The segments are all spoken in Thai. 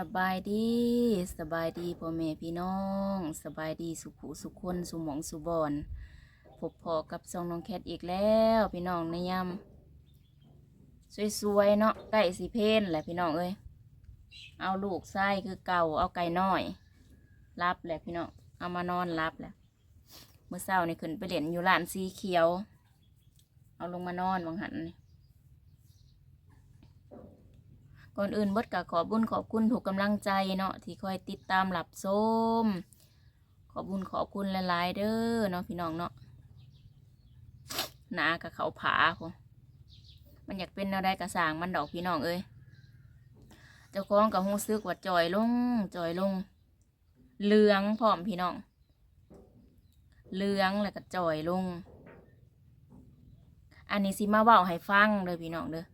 สบายดีสบายดีพ่อแม่พี่น้อง สบายดีสุขุสุขคนสุหมองสุบอนพบพอกับซองน้องแคทอีกแล้วพี่น้องในยามสวยๆเนาะใกล้สิเพนแหละพี่น้องเอ้ยเอาลูกไส้คือเก่าเอาไก่น้อยรับแหละพี่น้องเอามานอนรับแหละเมื่อเช้านี่ขึ้นไปเล่นอยู่ร้านสีเขียว เอาลงมานอนวังหันนี่ ก่อนอื่นเบิดกะขอบุญขอบคุณถูกกำลังใจเนาะที่คอยติดตามหลับส้มขอบุญขอบคุณหลายๆเด้อเนาะพี่น้องเนาะหนากับเขาผาพอมันอยากเป็นแนวใดกระสางมันดอกพี่น้องเอ้ยเจ้าของกับหูซึกว่าจอยลงจอยลงเหลืองพร้อมพี่น้องเหลืองแล้วก็จอยลง อันนี้สิมาเว้าให้ฟังเด้อพี่น้องเด้อ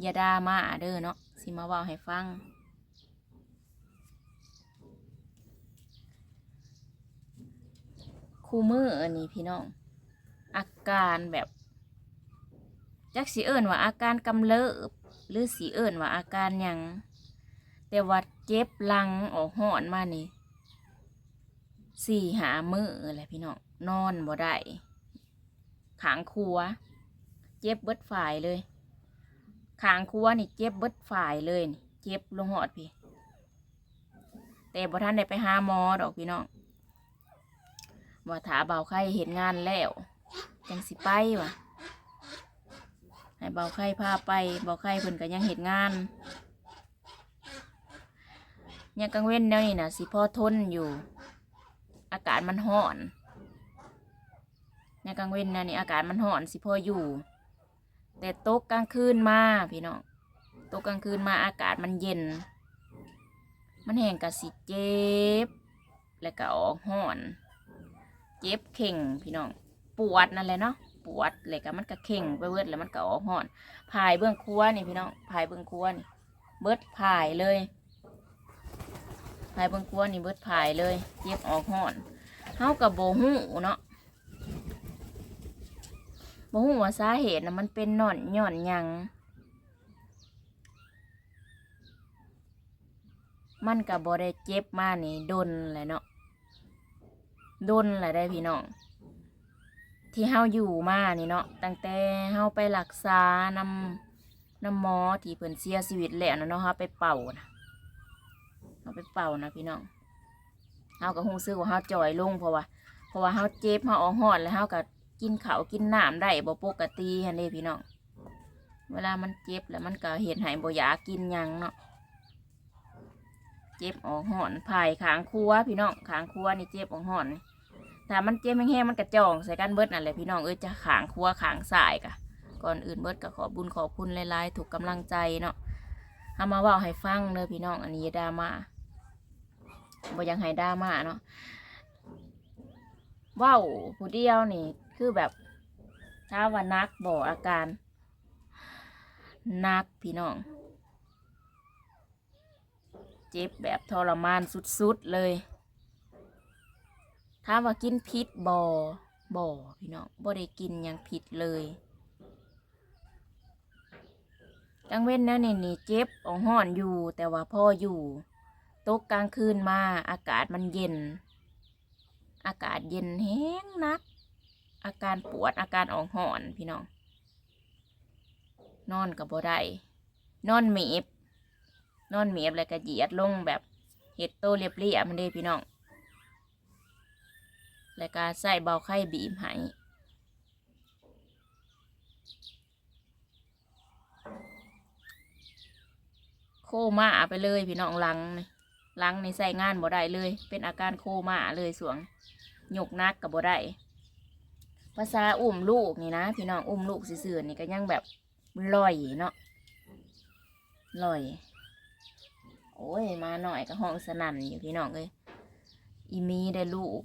อย่าด่ามาเด้อเนาะ สิมาเว่าให้ฟัง คูมืออันนี้พี่น้อง อาการแบบจักสีเอิญว่าอาการกำเริบหรือสีเอิญว่าอาการยังแต่ว่าเจ็บหลังออกหอนมานี่สี่หามืออะไรพี่น้องนอนบ่ได้ขางครัว เจ็บเบิดฝ่ายเลย ขางครัวนี่เจ็บเบิดฝ่ายเลยนี่เจ็บลงหอดพี่ แต่บ่ท่านได้ไปหาหมอดอกพี่น้องว่าถาเบาไข้เห็นงานแล้วจังสิไปวะให้เบาไข้พาไปเบาไข้เพิ่นก็ยังเห็นงานเนี่ยกังเว้นแนวนี้นะสิพ่อทนอยู่ อากาศมันห่อนเนี่ยกังเว้นแนวนี้อากาศมันห่อนสิพ่ออยู่ แต่ตกกลางคืนมาพี่น้องตกกลางคืนมาอากาศมันเย็น มันแห้งกะสิเจ็บ แล้วก็ออกห้อน เจ็บเข่งพี่น้อง ปวดนั่นแหละเนาะ ปวดเลยก็มันก็เข่งไปเบิดแล้วมันก็ออกห้อนพายเบื้องครัวนี่พี่น้องพายเบื้องครัวนี่ เบิดพายเลยพายเบื้องครัวนี่เบิดพายเลย เจ็บออกห้อนเฮากับโบหูเนาะ บ่ฮู้ว่าสาเหตุนะมันเป็นหนอนหย่อนหยังมันก็บ่ได้เจ็บมานี่ดนแหละเนาะดนแหละได้พี่น้องที่เฮาอยู่มานี่เนาะตั้งแต่เฮาไปรักษานำนำหมอที่เพิ่นเสียชีวิตแล้วนะเนาะเฮาไปเป่านะเฮาไปเป่านะพี่น้องเฮาก็ฮู้สึกว่าเฮาจ่อยลงเพราะว่าเพราะว่าเฮาเจ็บเฮาออกหอดแล้วเฮาก็ กินเขากินน้ำได้บ่ปกติฮันเด้พี่น้อง เวลามันเจ็บแล้วมันก็เห็นหายบ่อยากกินยังเนาะ เจ็บออกห่อนภายขางคัวพี่น้องขางคัวนี่เจ็บออกห่อนถ้ามันเจ็บแห้งๆมันกระจองใส่กันเบิดนั่นแหละพี่น้องเอ้ยจะขางคัวขางสายกะ ก่อนอื่นเบิดก็ขอบุญขอบคุณหลายๆถูกกำลังใจเนาะเอามาว่าให้ฟังเด้อพี่น้องอันนี้ยาดราม่าบ่อยังให้ดราม่าเนาะเว้าผู้เดียวนี่ คือแบบถ้าว่านักบ่อาการนักพี่น้อง เจ็บแบบทรมานสุดๆเลยถ้าว่ากินพิษบ่บ่พี่น้องบ่ได้กินยังผิดเลยจังเว้นแนวนี่นี่เจ็บอ่องห้อนอยู่ แต่ว่าพ่ออยู่ตกกลางคืนมาอากาศมันเย็น อากาศเย็นแห้งนัก อาการปวดอาการออกหอนพี่น้อง นอนกับบ่ได้นอนเมบนอนเมบแล้วก็เหยียดลงแบบเห็ดโตเรียบเรียบมันเด้พี่น้อง แล้วก็ใส่เบาไข้บีบให้โคม่าไปเลยพี่น้องลังนี่ลังในใส่งานบ่ได้เลย เป็นอาการโคม่าเลยสวงหยกนักกับบ่ได้ ภาษาอุ้มลูกนี่นะ พี่น้องอุ้มลูกซื่อๆนี่ก็ยังแบบลอยเนาะลอย โอ้ย มาหน่อยก็ห้องสนั่นอยู่พี่น้องเลยอีมีได้ลูก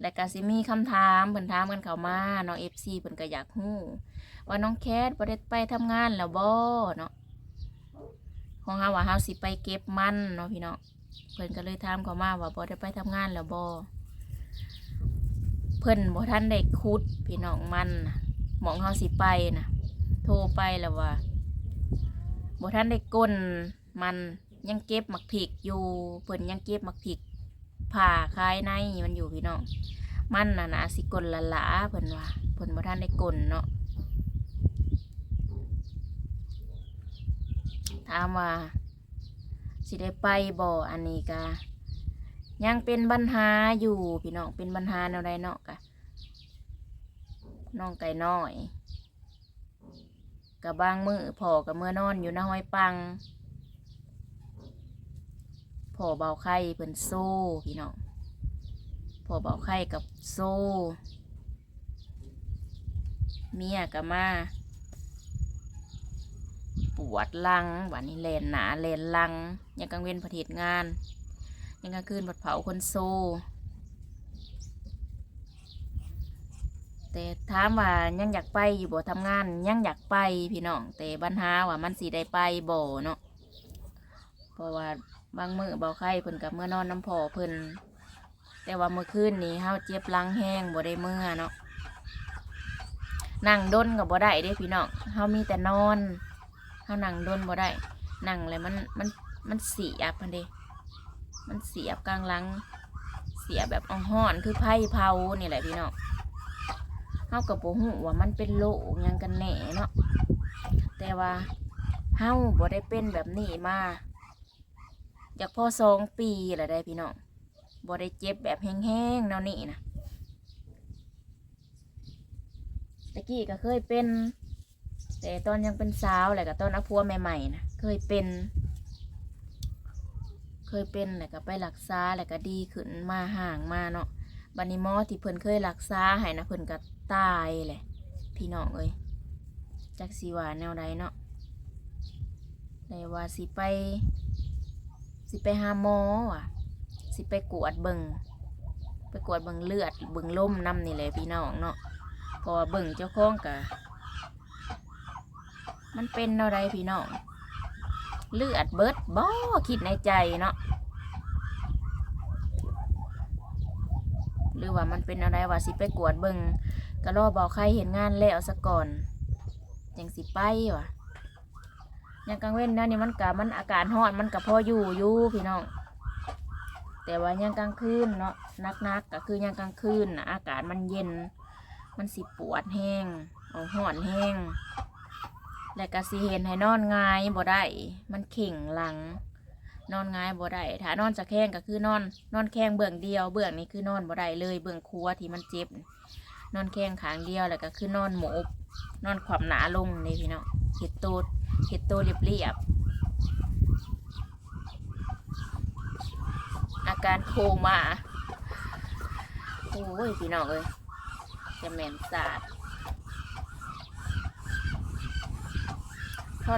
และก็สิมีคำถามเพิ่นถามกันเข้ามาเนาะเอฟซีเพิ่นก็อยากฮู้ว่าน้องแคทบ่ได้ไปทำงานแล้วบ่เนาะของเฮาว่าเฮาสิไปเก็บมันเนาะพี่น้องเพิ่นก็เลยถามเข้ามาว่าบ่ได้ไปทำงานแล้วบ่ เพิ่นบ่ท่านได้คุดพี่น้องมันนะหมองเฮาสิไปนะโทรไปแล้วว่าบ่ท่านได้ก้นมันยังเก็บหมักผิกอยู่เพิ่นยังเก็บหมักผิกผ่าคลายในมันอยู่พี่น้อง มันน่ะนะสิกลละหลาเพิ่นว่าเพิ่นบ่ทันได้กลเนาะถามว่าสิได้ไปบ่อันนี้กะ ยังเป็นปัญหาอยู่พี่น้องเป็นปัญหาแนวใดเนาะกะน้องไก่น้อยกับบางมือพ่อกับเมื่อนอนอยู่หน้าห้อยปังพ่อเบาไข่เพิ่นโซ่พี่น้องพ่อเบาไข่กับโซ่เมียกับมาปวดหลังวันนี้แลนหนาแลนหลังยังกังเว้นประเทศงาน ยังกลางคืนบัดเผาคนโซ แต่ถามว่ายังอยากไปอยู่บ่ทำงานยังอยากไปพี่น้อง แต่ปัญหาว่ามันสีได้ไปบ่เนาะเพราะว่าบางมือเบาไข้เพิ่นกับเมื่อนอนน้ำพอเพิ่นแต่ว่าเมื่อคืนนี้เฮาเจ็บลังแห้งบ่ได้เมื่อเนาะนั่งด้นกับบ่ได้เด้พี่น้องเฮามีแต่นอนเฮานั่งด้นบ่ได้นั่งเลยมันมันมันเสียบพันเด มันเสียบกลางหลัง เสียบแบบอ่อนห้อนคือไผ่เผานี่แหละพี่น้องเฮากับโบหูว่ามันเป็นโรคหยังกันแหน่เนาะแต่ว่าเฮาบ่ได้เป็นแบบนี้มาจากพ่อสองปีแหละได้พี่น้องบ่ได้เจ็บแบบแห้งๆแนวนี้นะตะกี้ก็เคยเป็น แต่ตอนยังเป็นสาวแหละก็ตอนเอาพัวใหม่ๆนะเคยเป็น เคยเป็นแหละก็ไปรักษาแหละก็ดีขึ้นมาห่างมาเนาะบันนี้หมอที่เพิ่นเคยรักษาให้นะเพิ่นก็ตายแหละพี่น้องเอ้ยจักสีว่าแนวใดเนาะในว่าสิไป สิไปหาหมอว่ะ สิไปกวดเบิงไปกวดเบิงเลือดเบิงลมน้ำนี่แหละพี่น้องเนาะเพอเบิงเจ้าของกะมันเป็นแนวใดพี่น้อง เลือดเบิดบ่คิดในใจเนาะหรือว่ามันเป็นอะไรว่าสิไปกวดเบิงกะรอบอกใครเห็นงานแล้วซะก่อนยังสิไปวะยังกลางเว้นนะนี่มันกะมันอากาศร้อนมันกะพออยู่อยู่พี่น้องแต่ว่ายังกลางคืนเนาะนักๆก็คือยังกลางคืนนะอากาศมันเย็น มันสิปวดแห้งเอาห้อนแห้ง และก็สิเห็นให้นอนง่ายบ่ได้มันเข่งหลัง นอนง่ายบ่ได้ถ้านอนจะแข้งก็คือนอน นอนแข้งเบื้องเดียว เบื้องนี้คือนอนบ่ได้เลย เบื้องครัวที่มันเจ็บ นอนแข้งขางเดียวแล้วก็คือนอนหมอบนอนขวบหนาลงนี่พี่น้องเห็ดโตดเห็ดโตเรียบเรียบๆอาการโคม่าโอ้ยพี่น้องเอ้ยจะแมนสาด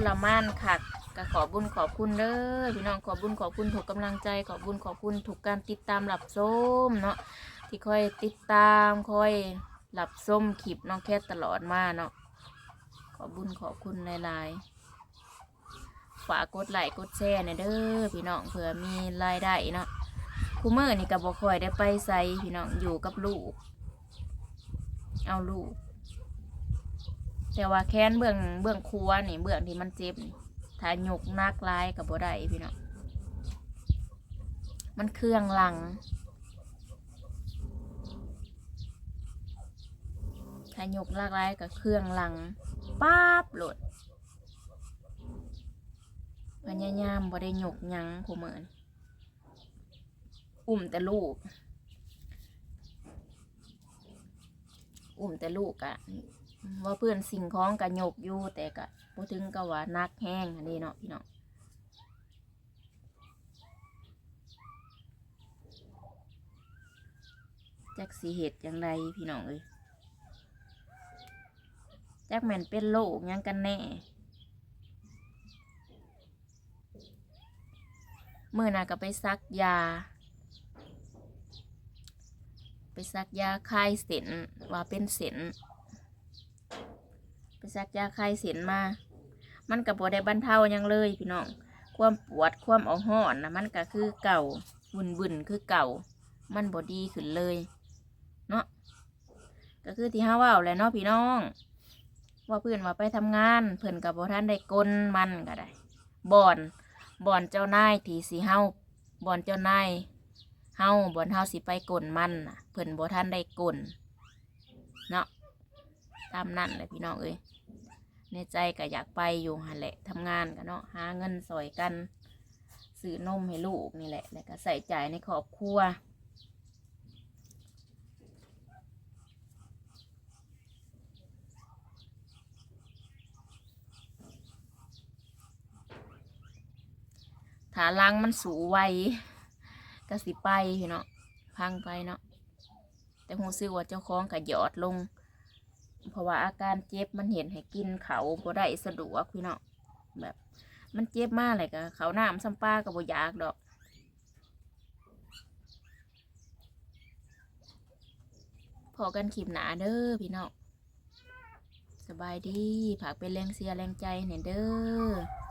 รมานคักก็ขอบุญขอบคุณเด้อพี่น้องขอบุญขอบคุณถูกกำลังใจขอบุญขอบคุณถูกการติดตามหลับส้มเนาะที่ค่อยติดตามค่อยหลับส้มคลิปน้องแคทตลอดมาเนาะขอบุญขอบคุณหลายๆฝากกดไลค์กดแชร์หน่ยเด้อพี่น้องเผื่อมีรายได้เนาะคูเมอร์นี่กับบคอยได้ไปใส่พี่น้องอยู่กับลูก เอาลูก แต่ว่าแค้นเบื้องเบื้องครัวนี่เบื้องที่มันเจ็บนี่ถ้ายกนักลายกับบ่ได้พี่น้องมันเครื่องหลัง ถ้ายกลากลายกับเครื่องหลังป๊าบโหลดพยายามบ่ได้ยกหยังผู้เหมือน อุ่มแต่ลูก อุ่มแต่ลูกอะ ว่าเพื่อนสิ่งของกระยกอยู่แต่กะบ่ถึงกับว่านักแห้งอันนี้เนาะพี่น้องจักสีเห็ดอย่างไรพี่น้องเอ้ยจักแม่นเป็นโรคยังกันแน่เมื่อน่ะก็ไปซักยา ไปซักยาคลายเส้นว่าเป็นเส้น ไปซักยาคลายเส้นมา มันกับบได้บรรเทายังเลยพี่น้อง ความปวดความเอาห้อนนะมันก็คือเก่าบุนบุนคือเก่า มันบ่ดีขึ้นเลย เนาะ ก็คือที่ห้าว่าวแหละเนาะพี่น้อง ว่าเพื่อนว่าไปทำงาน เพื่อนกับบ่ท่านได้กลนมันก็ได้บ่อนบ่อนเจ้านายที่สิเฮาบ่อนเจ้านายเฮาบ่อนเฮาสิไปกลมันเพิ่อนบ่ทันได้กลเนาะตามนั่นแหละพี่น้องเอ้ย ในใจก็อยากไปอยู่หันแหละทำงานกันเนาะหาเงินสอยกันซื้อนมให้ลูกนี่แหละ แล้วก็ใส่ใจในครอบครัวถ้าลังมันสูไวก็สิไปเนาะพังไปเนาะแต่หูซื้อว่าเจ้าของก็หยอดลง เพราะว่าอาการเจ็บมันเห็นให้กินเขาบ่ได้สะดวกพี่เนาะแบบ มันเจ็บมากเลยก็เขาน้ำซ้ำป้าก็บ่อยากดอกพอกันขีดหนาเด้อพี่น้องสบายดีผักเป็นแรงเสียแรงใจให้เด้อ